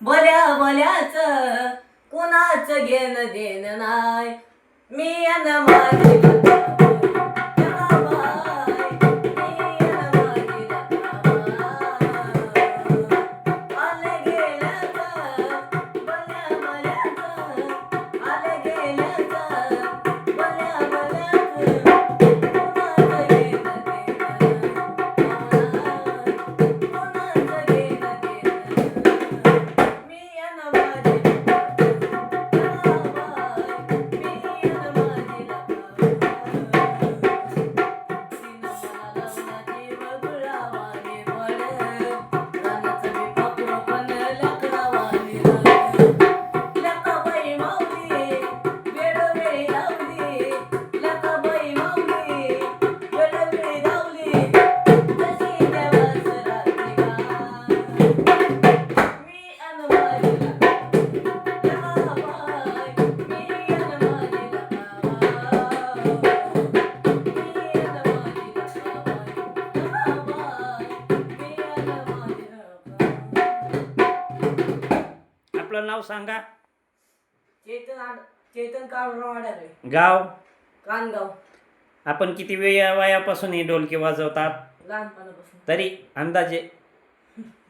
भल्या भल्याच कुणाच घेणं देणं नाही. मी अन माझी आपलं नाव सांगा. चेतन चेतन काळूराव गाव? कानगाव. आपण किती वेळ वयापासून ही ढोलकी वाजवतात? लहानपणापासून. तरी अंदाजे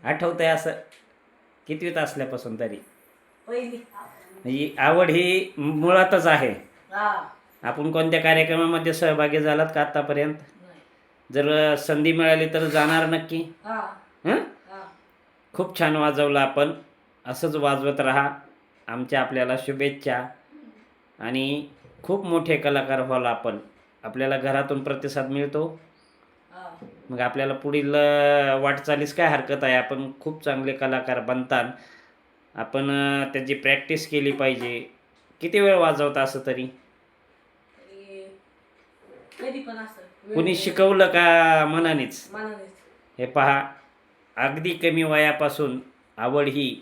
आठवतंय असं. कितवीत असल्यापासून तरी. पहिली. ही आवड ही मुळातच आहे. हा. आपण कोणत्या कार्यक्रमामध्ये सहभागी झालात का आत्तापर्यंत नाही. जर संधी मिळाली तर जाणार नक्की. हा. हं? हा. खूप छान वाजवलं आपण. असंच वाजवत राहा. आमच्या आपल्याला शुभेच्छा. आणि खूप मोठे कलाकार व्हाल आपण. आपल्याला घरातून प्रतिसाद मिळतो. मग आपल्याला पुढील वाटचालीस काय हरकत आहे? आपण खूप चांगले कलाकार बनतात आपण त्याची प्रॅक्टिस केली पाहिजे. किती वेळ वाजवता असं तरी? कुणी शिकवलं का मनानेच? मनानेच. हे पहा अगदी कमी वयापासून आवड ही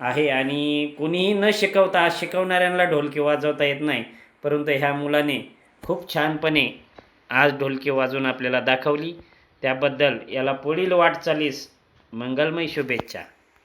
आहे आणि कुणीही न शिकवता आज शिकवणाऱ्यांना ढोलकी वाजवता येत नाही. परंतु ह्या मुलाने खूप छानपणे आज ढोलकी वाजवून आपल्याला दाखवली. त्याबद्दल याला पुढील वाटचालीस मंगलमय शुभेच्छा.